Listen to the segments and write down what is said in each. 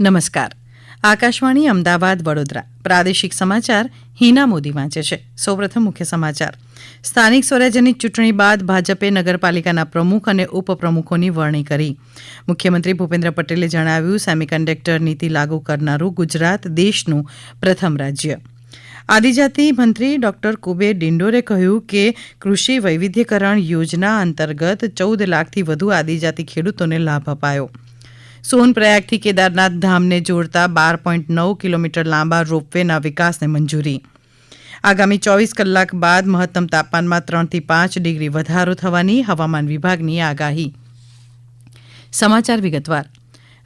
નમસ્કાર. આકાશવાણી અમદાવાદ વડોદરા. પ્રાદેશિક સમાચાર હિના મોદી વાંચે છે. સૌપ્રથમ મુખ્ય સમાચાર. સ્થાનિક સ્વરાજ્યની ચૂંટણી બાદ ભાજપે નગરપાલિકાના પ્રમુખ અને ઉપપ્રમુખોની વરણી કરી. મુખ્યમંત્રી ભૂપેન્દ્ર પટેલે જણાવ્યું, સેમિકન્ડક્ટર નીતિ લાગુ કરનારું ગુજરાત દેશનું પ્રથમ રાજ્ય. આદિજાતિ મંત્રી ડોક્ટર કુબેર ડિંડોરે કહ્યું કે, કૃષિ વૈવિધ્યકરણ યોજના અંતર્ગત ચૌદ લાખથી વધુ આદિજાતિ ખેડૂતોને લાભ અપાયો. સોનપ્રયાગથી કેદારનાથ ધામને જોડતા બાર પોઈન્ટ નવ કિલોમીટર લાંબા રોપવેના વિકાસને મંજૂરી. આગામી ચોવીસ કલાક બાદ મહત્તમ તાપમાનમાં ત્રણથી પાંચ ડિગ્રી વધારો થવાની હવામાન વિભાગની આગાહી. સમાચાર વિગતવાર.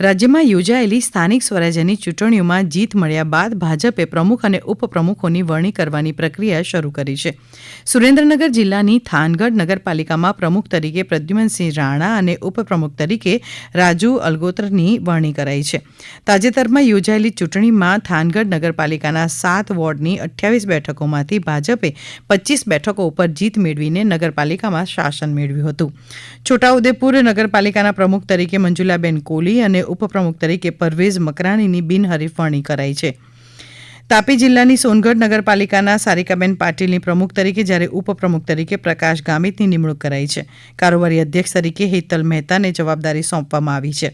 રાજ્યમાં યોજાયેલી સ્થાનિક સ્વરાજ્યની ચૂંટણીઓમાં જીત મળ્યા બાદ ભાજપે પ્રમુખ અને ઉપપ્રમુખોની વરણી કરવાની પ્રક્રિયા શરૂ કરી છે. સુરેન્દ્રનગર જિલ્લાની થાનગઢ નગરપાલિકામાં પ્રમુખ તરીકે પ્રદ્યુમનસિંહ રાણા અને ઉપપ્રમુખ તરીકે રાજુ અલગોત્રની વરણી કરાઈ છે. તાજેતરમાં યોજાયેલી ચૂંટણીમાં થાનગઢ નગરપાલિકાના સાત વોર્ડની અઠ્યાવીસ બેઠકોમાંથી ભાજપે પચ્ચીસ બેઠકો ઉપર જીત મેળવીને નગરપાલિકામાં શાસન મેળવ્યું હતું. છોટાઉદેપુર નગરપાલિકાના પ્રમુખ તરીકે મંજુલાબેન કોલી અને ઉપપ્રમુખ તરીકે પરવેઝ મકરાણીની બિનહરીફ વરણી કરાઈ છે. તાપી જિલ્લાની સોનગઢ નગરપાલિકાના સારિકાબેન પાટીલની પ્રમુખ તરીકે જ્યારે ઉપપ્રમુખ તરીકે પ્રકાશ ગામિતની નિમણૂક કરાઈ છે. કારોબારી અધ્યક્ષ તરીકે હેતલ મહેતાને જવાબદારી સોંપવામાં આવી છે.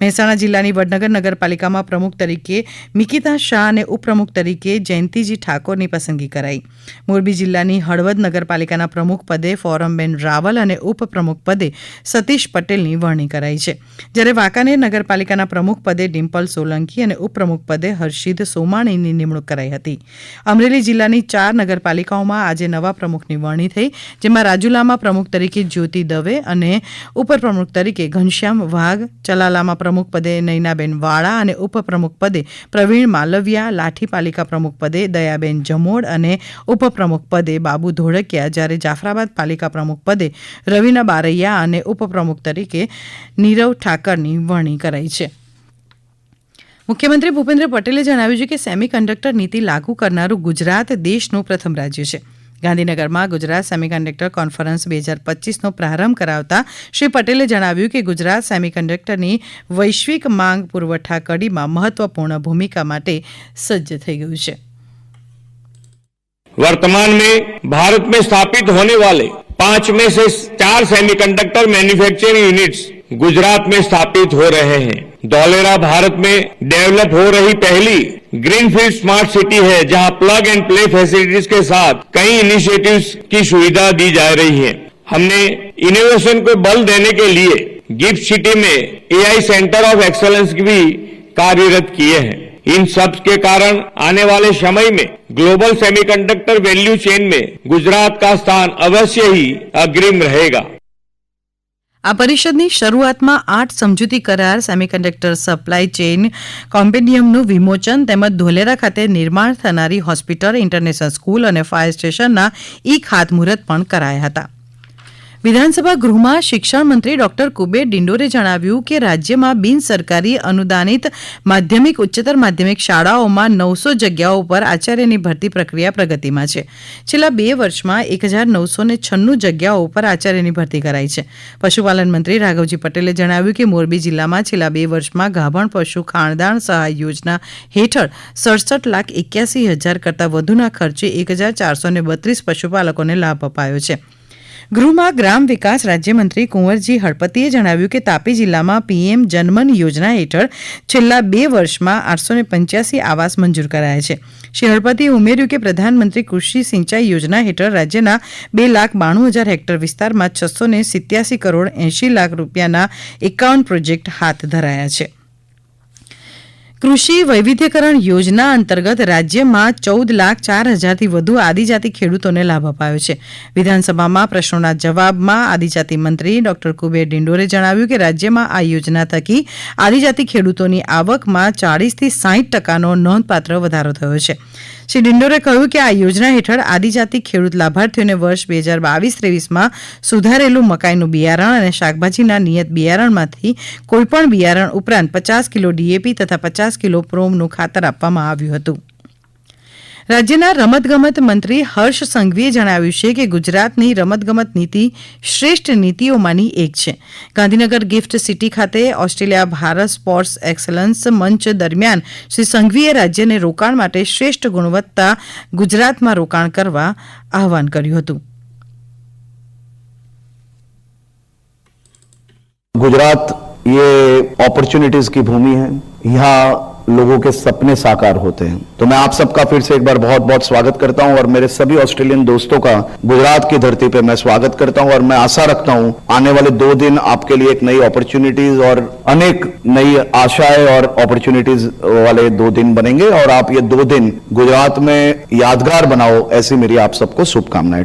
મહેસાણા જિલ્લાની વડનગર નગરપાલિકામાં પ્રમુખ તરીકે મિકિતા શાહ અને ઉપપ્રમુખ તરીકે જયંતિજી ઠાકોરની પસંદગી કરાઈ. મોરબી જિલ્લાની હળવદ નગરપાલિકાના પ્રમુખ પદે ફોરમબેન રાવલ અને ઉપપ્રમુખ પદે સતીશ પટેલની વરણી કરાઈ છે. જ્યારે વાંકાનેર નગરપાલિકાના પ્રમુખ પદે ડિમ્પલ સોલંકી અને ઉપપ્રમુખ પદે હર્ષિદ સોમાણીની નિમણૂક કરાઈ હતી. અમરેલી જિલ્લાની ચાર નગરપાલિકાઓમાં આજે નવા પ્રમુખની વરણી થઈ, જેમાં રાજુલામાં પ્રમુખ તરીકે જ્યોતિ દવે અને ઉપપ્રમુખ તરીકે ઘનશ્યામ વાઘ, ચલાલામાં પ્રમુખ પદે નૈનાબેન વાળા અને ઉપપ્રમુખ પદે પ્રવીણ માલવિયા લાઠી પાલિકા પ્રમુખ પદે દયાબેન જમોડ અને ઉપપ્રમુખ પદે બાબુ ધોળકિયા. જ્યારે જાફરાબાદ પાલિકા પ્રમુખ પદે રવિના બારૈયા અને ઉપપ્રમુખ તરીકે નીરવ ઠાકરની વરણી કરાઈ છે. મુખ્યમંત્રી ભૂપેન્દ્ર પટેલે જણાવ્યું છે કે સેમી કન્ડક્ટર નીતિ લાગુ કરનારું ગુજરાત દેશનું પ્રથમ રાજ્ય છે ગાંધીનગરમાં ગુજરાત સેમિકન્ડક્ટર કોન્ફરન્સ બે હજાર પચીસનો પ્રારંભ કરાવતા શ્રી પટેલે જણાવ્યું કે ગુજરાત સેમિકન્ડક્ટરની વૈશ્વિક માંગ પુરવઠા કડીમાં મહત્વપૂર્ણ ભૂમિકા માટે સજ્જ થઈ ગયું છે वर्तमान में भारत में स्थापित होने वाले पांच में से चार सेमीकंडक्टर मैन्युफैक्चरिंग यूनिट्स गुजरात में स्थापित हो रहे हैं धौलेरा भारत में डेवलप हो रही पहली ग्रीनफील्ड स्मार्ट सिटी है, जहाँ प्लग एंड प्ले फैसिलिटीज़ के साथ कई इनिशिएटिव्स की सुविधा दी जा रही है। हमने इनोवेशन को बल देने के लिए गिफ्ट सिटी में एआई सेंटर ऑफ़ एक्सलेंस भी कार्यरत किए हैं। इन सब के कारण आने वाले समय में ग्लोबल सेमीकंडक्टर वैल्यू चेन में गुजरात का स्थान अवश्य ही अग्रिम रहेगा। આ પરિષદની શરૂઆતમાં આઠ સમજૂતી કરાર, સેમિકન્ડક્ટર સપ્લાય ચેઇન, કોમ્પેન્ડિયમનું વિમોચન તેમજ ધોલેરા ખાતે નિર્માણ થનારી હોસ્પિટલ, ઇન્ટરનેશનલ સ્કૂલ અને ફાયર સ્ટેશનના ઈ ખાતમુહૂર્ત પણ કરાયા હતા. વિધાનસભા ગૃહમાં શિક્ષણ મંત્રી ડોક્ટર કુબેર ડિંડોરે જણાવ્યું કે રાજ્યમાં બિન સરકારી અનુદાનિત માધ્યમિક, ઉચ્ચતર માધ્યમિક શાળાઓમાં નવસો જગ્યાઓ પર આચાર્યની ભરતી પ્રક્રિયા પ્રગતિમાં છે. છેલ્લા બે વર્ષમાં એક હજાર નવસો ને છન્નું જગ્યાઓ પર આચાર્યની ભરતી કરાઈ છે. પશુપાલન મંત્રી રાઘવજી પટેલે જણાવ્યું કે મોરબી જિલ્લામાં છેલ્લા બે વર્ષમાં ગાભણ પશુ ખાણદાણ સહાય યોજના હેઠળ સડસઠ લાખ એક્યાસી હજાર કરતાં વધુના ખર્ચે એક હજાર ચારસો ને બત્રીસ પશુપાલકોને લાભ અપાયો છે. ગૃહમાં ગ્રામ વિકાસ રાજ્યમંત્રી કુંવરજી હળપતિએ જણાવ્યું કે તાપી જિલ્લામાં પીએમ જનમન યોજના હેઠળ છેલ્લા બે વર્ષમાં આઠસો પંચ્યાસી આવાસ મંજૂર કરાયા છે. શ્રી હળપતિએ ઉમેર્યું કે પ્રધાનમંત્રી કૃષિ સિંચાઈ યોજના હેઠળ રાજ્યના બે લાખ બાણું હજાર હેક્ટર વિસ્તારમાં છસો સિત્યાસી કરોડ એંશી લાખ રૂપિયાના એકાવન પ્રોજેક્ટ હાથ ધરાયા છે. કૃષિ વૈવિધ્યકરણ યોજના અંતર્ગત રાજ્યમાં ચૌદ લાખ ચાર હજારથી વધુ આદિજાતિ ખેડૂતોને લાભ અપાયો છે. વિધાનસભામાં પ્રશ્નોના જવાબમાં આદિજાતિ મંત્રી ડોક્ટર કુબેર ડિંડોરે જણાવ્યું કે રાજ્યમાં આ યોજના થકી આદિજાતિ ખેડૂતોની આવકમાં ચાળીસથી સાહીઠ ટકાનો નોંધપાત્ર વધારો થયો છે. શ્રી ડિંડોરે કહ્યું કે આ યોજના હેઠળ આદિજાતિ ખેડૂત લાભાર્થીઓને વર્ષ બે હજાર બાવીસ ત્રેવીસમાં સુધારેલું મકાઈનું બિયારણ અને શાકભાજીના નિયત બિયારણમાંથી કોઈપણ બિયારણ ઉપરાંત પચાસ કિલો ડીએપી તથા પચાસ કિલો પ્રોમનું ખાતર આપવામાં આવ્યું હતું. રાજ્યના રમતગમત મંત્રી હર્ષ સંઘવીએ જણાવ્યું છે કે ગુજરાતની રમતગમત નીતિ શ્રેષ્ઠ નીતિઓમાંની એક છે ગાંધીનગર ગિફ્ટ સિટી ખાતે ઓસ્ટ્રેલિયા ભારત સ્પોર્ટ્સ એક્સલન્સ મંચ દરમિયાન શ્રી સંઘવીએ રાજ્યને રોકાણ માટે શ્રેષ્ઠ ગુણવત્તા ગુજરાતમાં રોકાણ કરવા આહવાન કર્યું હતું गुजरात ये अपॉर्चुनिटीज की भूमि है यहाँ लोगों के सपने साकार होते हैं। तो मैं आप सबका फिर से एक बार बहुत बहुत स्वागत करता हूँ और मेरे सभी ऑस्ट्रेलियन दोस्तों का गुजरात की धरती पे मैं स्वागत करता हूँ और मैं आशा रखता हूँ आने वाले दो दिन आपके लिए एक नई अपॉर्चुनिटीज़ और अनेक नई आशाएँ और अपॉर्चुनिटीज़ वाले दो दिन बनेंगे और आप ये दो दिन गुजरात में यादगार बनाओ, ऐसी मेरी आप सबको शुभकामनाएँ।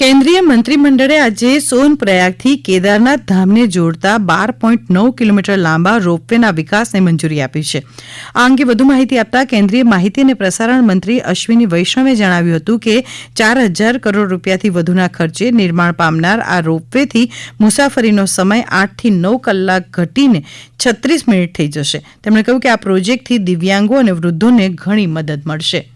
કેન્દ્રીય મંત્રીમંડળે આજે સોનપ્રયાગથી કેદારનાથ ધામને જોડતા બાર પોઈન્ટ નવ કિલોમીટર લાંબા રોપવેના વિકાસને મંજૂરી આપી છે. આ અંગે વધુ માહિતી આપતા કેન્દ્રીય માહિતી અને પ્રસારણ મંત્રી અશ્વિની વૈષ્ણવે જણાવ્યું હતું કે ચાર હજાર કરોડ રૂપિયાથી વધુના ખર્ચે નિર્માણ પામનાર આ રોપવેથી મુસાફરીનો સમય આઠથી નવ કલાક ઘટીને છત્રીસ મિનિટ થઈ જશે. તેમણે કહ્યું કે આ પ્રોજેક્ટથી દિવ્યાંગો અને વૃદ્ધોને ઘણી મદદ મળશે.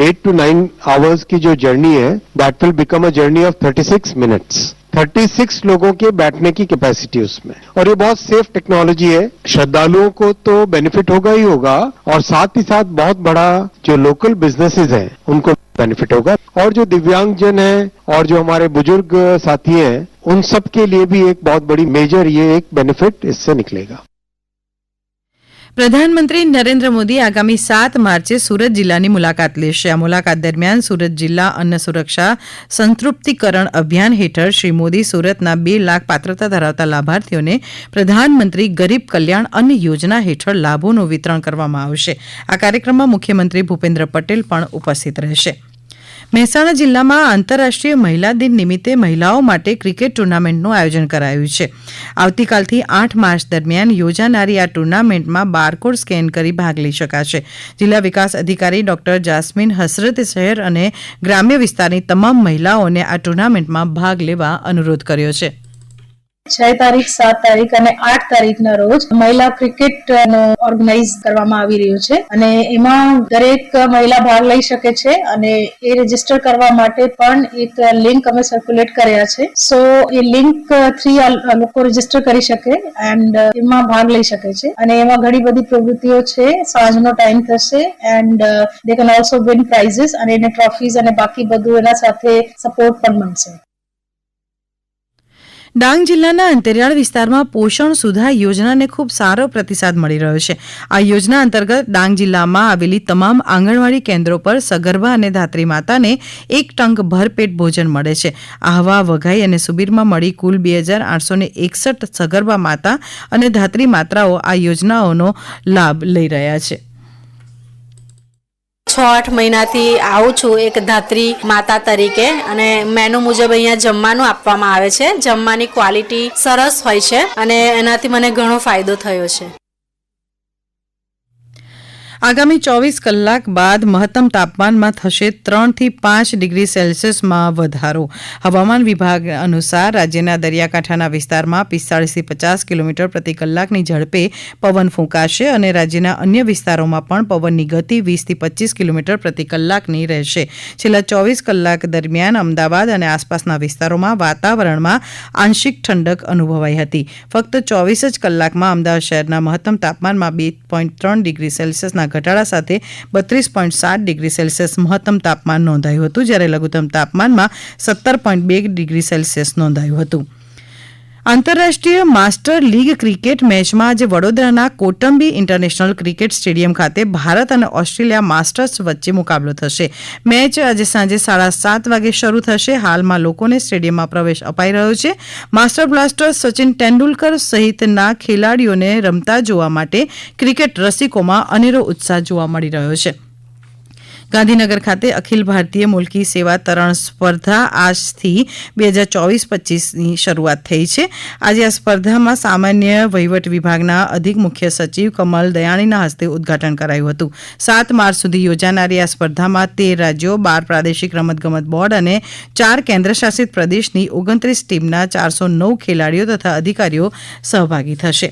एट टू नाइन आवर्स की जो जर्नी है that will become a journey of 36 minutes 36 लोगों के बैठने की कैपेसिटी उसमें। और ये बहुत सेफ़ टेक्नोलॉजी है। श्रद्धालुओं को तो बेनिफिट होगा ही होगा, और साथ ही साथ बहुत बड़ा जो लोकल बिजनेसेस हैं, उनको बेनिफिट होगा। और जो दिव्यांग जन है, और जो हमारे बुज़ुर्ग साथी हैं, उन सब के लिए भी एक बहुत बड़ी मेजर ये एक बेनिफिट इससे निकलेगा। પ્રધાનમંત્રી નરેન્દ્ર મોદી આગામી સાત માર્ચે સુરત જિલ્લાની મુલાકાત લેશે. આ મુલાકાત દરમિયાન સુરત જિલ્લા અન્ન સુરક્ષા સંતૃપ્તિકરણ અભિયાન હેઠળ શ્રી મોદી સુરતના બે લાખ પાત્રતા ધરાવતા લાભાર્થીઓને પ્રધાનમંત્રી ગરીબ કલ્યાણ અન્ન યોજના હેઠળ લાભોનું વિતરણ કરવામાં આવશે. આ કાર્યક્રમમાં મુખ્યમંત્રી ભૂપેન્દ્ર પટેલ પણ ઉપસ્થિત રહેશે. મહેસાણા જિલ્લામાં આંતરરાષ્ટ્રીય મહિલા દિન નિમિત્તે મહિલાઓ માટે ક્રિકેટ ટુર્નામેન્ટનું આયોજન કરાયું છે. આવતીકાલથી આઠ માર્ચ દરમિયાન યોજાનારી આ ટુર્નામેન્ટમાં બારકોડ સ્કેન કરી ભાગ લઈ શકાશે. જિલ્લા વિકાસ અધિકારી ડોક્ટર જાસ્મીન હસરતે શહેર અને ગ્રામ્ય વિસ્તારની તમામ મહિલાઓને આ ટુર્નામેન્ટમાં ભાગ લેવા અનુરોધ કર્યો છે. છ તારીખ, સાત તારીખ અને આઠ તારીખના રોજ મહિલા ક્રિકેટ ઓર્ગેનાઇઝ કરવામાં આવી રહ્યું છે. અને એમાં દરેક મહિલા ભાગ લઈ શકે છે અને એ રજિસ્ટર કરવા માટે પણ એક લિંક અમે સર્ક્યુલેટ કર્યા છે. સો એ લિંક થ્રી લોકો રજિસ્ટર કરી શકે એન્ડ એમાં ભાગ લઈ શકે છે. અને એમાં ઘણી બધી પ્રવૃત્તિઓ છે. સાંજનો ટાઈમ થશે and they can also win prizes અને એને ટ્રોફીઝ અને બાકી બધું એના સાથે સપોર્ટ પણ મળશે. ડાંગ જિલ્લાના અંતરિયાળ વિસ્તારમાં પોષણ સુધા યોજનાને ખૂબ સારો પ્રતિસાદ મળી રહ્યો છે. આ યોજના અંતર્ગત ડાંગ જિલ્લામાં આવેલી તમામ આંગણવાડી કેન્દ્રો પર સગર્ભા અને ધાત્રી માતાને એક ટંક ભરપેટ ભોજન મળે છે. આહવા, વઘાઈ અને સુબીરમાં મળી કુલ બે હજાર આઠસોને એકસઠ સગર્ભા માતા અને ધાત્રી માતાઓ આ યોજનાઓનો લાભ લઈ રહ્યા છે. છ આઠ મહિનાથી આવું છું એક ધાત્રી માતા તરીકે અને મેનુ મુજબ અહીંયા જમવાનું આપવામાં આવે છે. જમવાની ક્વોલિટી સરસ હોય છે અને એનાથી મને ઘણો ફાયદો થયો છે. આગામી ચોવીસ કલાક બાદ મહત્તમ તાપમાનમાં થશે ત્રણથી પાંચ ડિગ્રી સેલ્સિયસમાં વધારો. હવામાન વિભાગ અનુસાર રાજ્યના દરિયાકાંઠાના વિસ્તારમાં પિસ્તાળીસથી પચાસ કિલોમીટર પ્રતિ કલાકની ઝડપે પવન ફૂંકાશે અને રાજ્યના અન્ય વિસ્તારોમાં પણ પવનની ગતિ વીસથી પચીસ કિલોમીટર પ્રતિ કલાકની રહેશે. છેલ્લા ચોવીસ કલાક દરમિયાન અમદાવાદ અને આસપાસના વિસ્તારોમાં વાતાવરણમાં આંશિક ઠંડક અનુભવાઈ હતી. ફક્ત ચોવીસ જ કલાકમાં અમદાવાદ શહેરના મહત્તમ તાપમાનમાં બે પોઈન્ટ ત્રણ ડિગ્રી સેલ્સિયસના ઘટાડા સાથે બત્રીસ પોઈન્ટ સાત ડિગ્રી સેલ્સિયસ મહત્તમ તાપમાન નોંધાયું હતું, જ્યારે લઘુત્તમ તાપમાનમાં સત્તર પોઈન્ટ બે ડિગ્રી સેલ્સિયસ નોંધાયું હતું. આંતરરાષ્ટ્રીય માસ્ટર લીગ ક્રિકેટ મેચમાં આજે વડોદરાના કોટંબી ઇન્ટરનેશનલ ક્રિકેટ સ્ટેડિયમ ખાતે ભારત અને ઓસ્ટ્રેલિયા માસ્ટર્સ વચ્ચે મુકાબલો થશે. મેચ આજે સાંજે સાડા સાત વાગે શરૂ થશે. હાલમાં લોકોને સ્ટેડિયમમાં પ્રવેશ અપાઈ રહ્યો છે. માસ્ટર બ્લાસ્ટર સચિન તેંડુલકર સહિતના ખેલાડીઓને રમતા જોવા માટે ક્રિકેટ રસિકોમાં અનેરો ઉત્સાહ જોવા મળી રહ્યો છે. ગાંધીનગર ખાતે અખિલ ભારતીય મુલકી સેવા તરણ સ્પર્ધા આજથી બે હજાર ચોવીસ પચીસની શરૂઆત થઈ છે. આજે આ સ્પર્ધામાં સામાન્ય વહીવટ વિભાગના અધિક મુખ્ય સચિવ કમલ દયાણીના હસ્તે ઉદઘાટન કરાયું હતું. સાત માર્ચ સુધી યોજાનારી આ સ્પર્ધામાં તેર રાજ્યો, બાર પ્રાદેશિક રમતગમત બોર્ડ અને ચાર કેન્દ્રશાસિત પ્રદેશની ઓગણત્રીસ ટીમના ચારસો નવ ખેલાડીઓ તથા અધિકારીઓ સહભાગી થશે.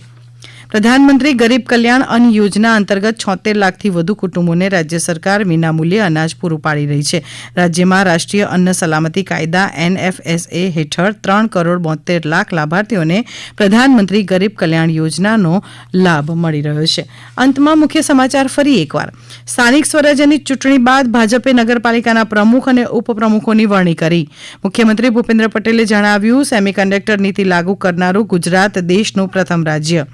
પ્રધાનમંત્રી ગરીબ કલ્યાણ અન્ન યોજના અંતર્ગત છોતેર લાખથી વધુ કુટુંબોને રાજ્ય સરકાર વિનામૂલ્યે અનાજ પૂરું પાડી રહી છે. રાજ્યમાં રાષ્ટ્રીય અન્ન સલામતી કાયદા એનએફએસએ હેઠળ ત્રણ કરોડ બોતેર લાખ લાભાર્થીઓને પ્રધાનમંત્રી ગરીબ કલ્યાણ યોજનાનો લાભ મળી રહ્યો છે. અંતમાં મુખ્ય સમાચાર ફરી એકવાર. સ્થાનિક સ્વરાજ્યની ચૂંટણી બાદ ભાજપે નગરપાલિકાના પ્રમુખ અને ઉપપ્રમુખોની વરણી કરી. મુખ્યમંત્રી ભૂપેન્દ્ર પટેલે જણાવ્યું, સેમિકન્ડક્ટર નીતિ લાગુ કરનારું ગુજરાત દેશનું પ્રથમ રાજ્ય.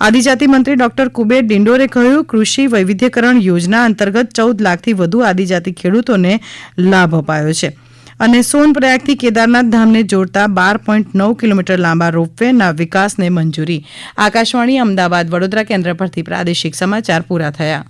આદિજાતિ મંત્રી ડોક્ટર કુબેર ડિંડોરે કહ્યું, કૃષિ વૈવિધ્યકરણ યોજના અંતર્ગત ચૌદ લાખથી વધુ આદિજાતિ ખેડૂતોને લાભ અપાયો છે. અને સોનપ્રયાગથી કેદારનાથ ધામને જોડતા બાર પોઈન્ટ નવ કિલોમીટર લાંબા રોપવેના વિકાસને મંજૂરી. આકાશવાણી, અમદાવાદ, વડોદરા કેન્દ્ર પરથી પ્રાદેશિક સમાચાર પૂરા થયા.